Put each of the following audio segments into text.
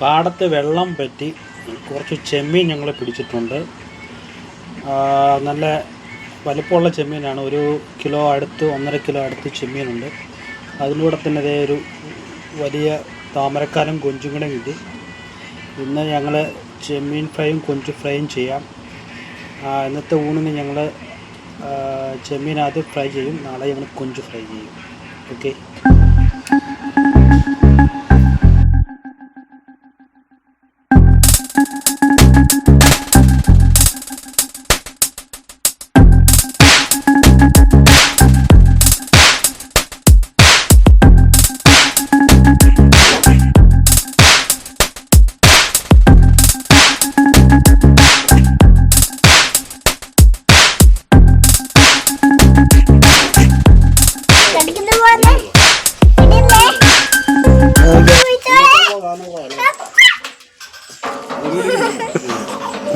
പാടത്ത് വെള്ളം പറ്റി കുറച്ച് ചെമ്മീൻ ഞങ്ങൾ പിടിച്ചിട്ടുണ്ട്. നല്ല വലിപ്പമുള്ള ചെമ്മീനാണ്. ഒരു കിലോ അടുത്ത് ഒന്നര കിലോ അടുത്ത് ചെമ്മീനുണ്ട്. അതിലൂടെ തന്നെ അതേ ഒരു വലിയ താമരക്കാലും കൊഞ്ചും കൂടെ കിട്ടി ഇന്ന് ഞങ്ങൾ ചെമ്മീൻ ഫ്രൈയും കൊഞ്ച് ഫ്രൈയും ചെയ്യാം. ഇന്നത്തെ ഊണിന് ഞങ്ങൾ ചെമ്മീൻ ആദ്യം ഫ്രൈ ചെയ്യും. നാളെ ഞങ്ങൾ കൊഞ്ച് ഫ്രൈ ചെയ്യും. ഓക്കെ.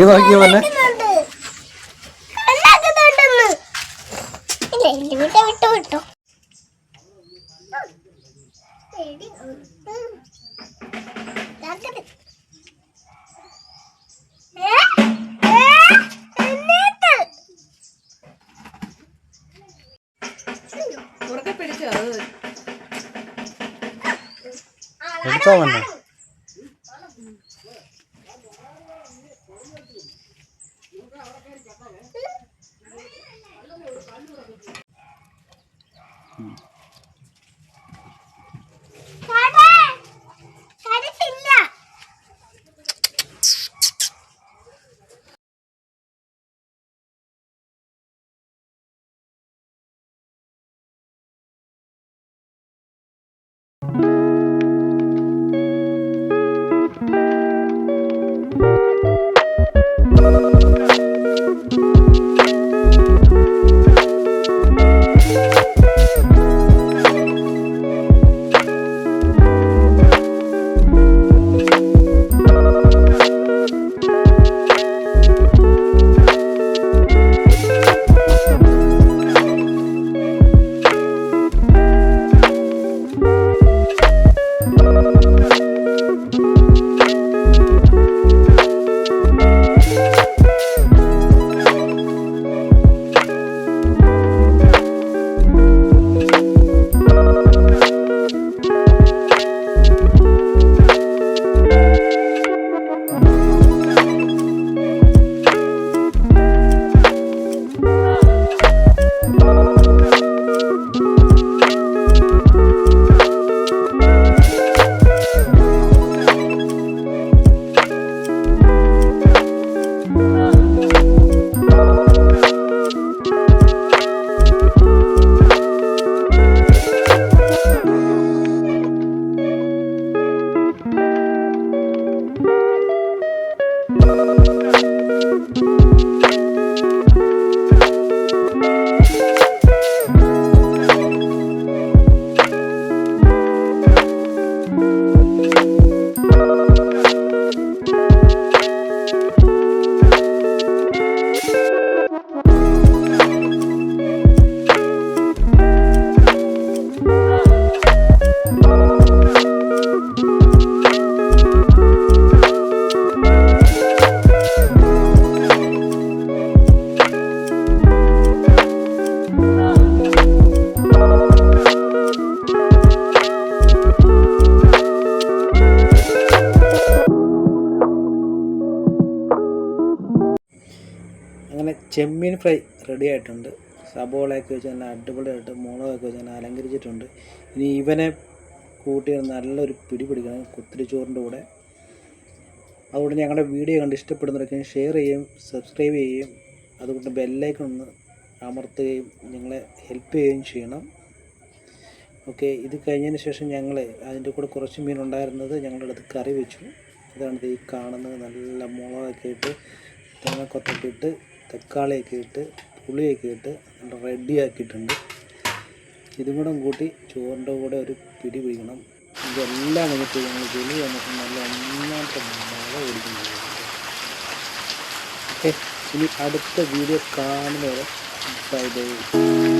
കടിക്കുന്ന ഉറക്കെ പിടിച്ചോ അത്. എടുത്തോ അങ്ങനെ ചെമ്മീൻ ഫ്രൈ റെഡി ആയിട്ടുണ്ട്. സബോളയൊക്കെ വെച്ച് നല്ല അടിപൊളിയായിട്ട് മുളകൊക്കെ വെച്ച് നല്ല അലങ്കരിച്ചിട്ടുണ്ട്. ഇനി ഇവനെ കൂട്ടി നല്ലൊരു പിടി പിടിക്കണം കുത്തിരിച്ചോറിന്റെ കൂടെ. അതുകൊണ്ട് ഞങ്ങളുടെ വീഡിയോ കണ്ട് ഇഷ്ടപ്പെടുന്നവരൊക്കെ ഷെയർ ചെയ്യുകയും സബ്സ്ക്രൈബ് ചെയ്യുകയും അതുകൊണ്ട് ബെല്ലൈക്കൺ ഒന്ന് അമർത്തുകയും ഞങ്ങളെ ഹെൽപ്പ് ചെയ്യുകയും ചെയ്യണം. ഓക്കെ ഇത് കഴിഞ്ഞതിന് ശേഷം ഞങ്ങൾ അതിന്റെ കൂടെ കുറച്ച് മീൻ ഉണ്ടായിരുന്നത് ഞങ്ങളുടെ അടുത്ത് കറി വെച്ചു. ഇത് ഈ കാണുന്നത് നല്ല മുളകൊക്കെ ഇട്ട് തേങ്ങക്കൊത്തൊക്കെ ഇട്ട് തക്കാളിയൊക്കെ ഇട്ട് പുളിയൊക്കെ ഇട്ട് റെഡിയാക്കിയിട്ടുണ്ട് ഇതും കൂടെ കൂട്ടി ചോറിന്റെ കൂടെ ഒരു പിടി പിടിക്കണം. ഇതെല്ലാം കഴിഞ്ഞിട്ട് ഞങ്ങൾ ജോലി വന്നിട്ട് നല്ല ഒന്നാമത്തെ മഴ ഓടിക്കുന്നു ഓക്കെ ഇനി അടുത്ത വീഡിയോ കാണുന്നവരെ ബൈ ബൈ